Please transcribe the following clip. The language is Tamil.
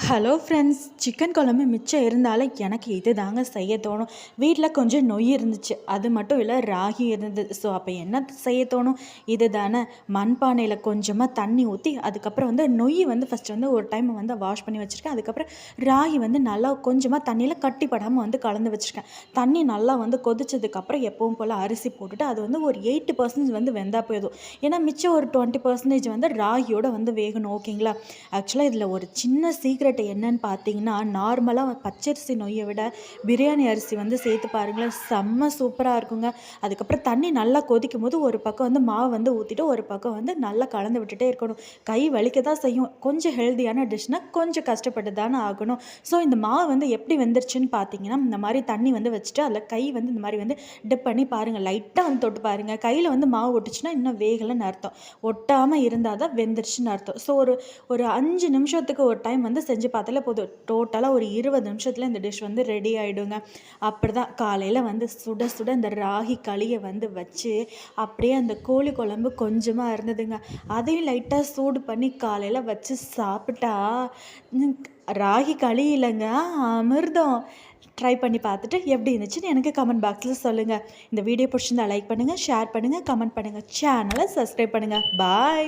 ஹலோ ஃப்ரெண்ட்ஸ் சிக்கன் குழம்பு மிச்சம் இருந்தாலும் எனக்கு இது தாங்க செய்ய தோணும். வீட்டில் கொஞ்சம் நொய் இருந்துச்சு. அது மட்டும் இல்லை ராகி இருந்தது. ஸோ அப்போ என்ன செய்ய தோணும்? இது தானே மண்பானையில் கொஞ்சமாக தண்ணி ஊற்றி அதுக்கப்புறம் வந்து நொய் வந்து ஃபஸ்ட்டு வந்து ஒரு டைம் வந்து வாஷ் பண்ணி வச்சுருக்கேன். அதுக்கப்புறம் ராகி வந்து நல்லா கொஞ்சமாக தண்ணியில் கட்டிப்படாமல் வந்து கலந்து வச்சுருக்கேன். தண்ணி நல்லா வந்து கொதிச்சதுக்கப்புறம் எப்பவும் போல் அரிசி போட்டுட்டு அது வந்து ஒரு எயிட்டு பர்சன்டேஜ் வந்து வெந்தால் போயிடும் ஏன்னா மிச்சம் ஒரு டுவெண்ட்டி பர்சன்டேஜ் வந்து ராகியோட வந்து வேகணும். ஓகேங்களா ஆக்சுவலாக இதில் ஒரு சின்ன சீக்ரெட் என்னன்னு பார்த்தீங்கன்னா நார்மலாக பச்சரிசி நொய்யை விட பிரியாணி அரிசி வந்து சேர்த்து பாருங்களேன். செம்ம சூப்பராக இருக்குங்க. அதுக்கப்புறம் தண்ணி நல்லா கொதிக்கும் போது ஒரு பக்கம் வந்து மாவு வந்து ஊற்றிட்டு ஒரு பக்கம் வந்து நல்லா கலந்து விட்டுட்டே இருக்கணும். கை வலிக்க தான் செய்யும். கொஞ்சம் ஹெல்த்தியான டிஷ்னால் கொஞ்சம் கஷ்டப்பட்டு தானே ஆகணும். ஸோ இந்த மாவு வந்து எப்படி வெந்துருச்சுன்னு பார்த்தீங்கன்னா இந்த மாதிரி தண்ணி வந்து வச்சுட்டு அதில் கை வந்து இந்த மாதிரி வந்து டிப் பண்ணி பாருங்கள் லைட்டாக வந்து தொட்டு பாருங்கள் கையில் வந்து மாவு ஒட்டுச்சுன்னா இன்னும் வேகலைன்னு அர்த்தம். ஒட்டாமல் இருந்தால் தான் வெந்துருச்சுன்னு அர்த்தம். ஸோ ஒரு ஒரு அஞ்சு நிமிஷத்துக்கு ஒரு டைம் வந்து செஞ்சு பார்த்தாலே போதும். டோட்டலாக ஒரு இருபது நிமிஷத்தில் இந்த டிஷ் வந்து ரெடி ஆகிடுங்க அப்படி தான் காலையில் வந்து சுட சுட இந்த ராகி களியை வந்து வச்சு அப்படியே அந்த கோழி குழம்பு கொஞ்சமாக இருந்ததுங்க. அதையும் லைட்டாக சூடு பண்ணி காலையில் வச்சு சாப்பிட்டா ராகி களி இல்லைங்க. அமிர்தம். ட்ரை பண்ணி பார்த்துட்டு எப்படி இருந்துச்சுன்னு எனக்கு கமெண்ட் பாக்ஸில் சொல்லுங்கள் இந்த வீடியோ பிடிச்சிருந்தா லைக் பண்ணுங்கள் ஷேர் பண்ணுங்கள் கமெண்ட் பண்ணுங்கள் சேனலை சப்ஸ்கிரைப் பண்ணுங்கள் பாய்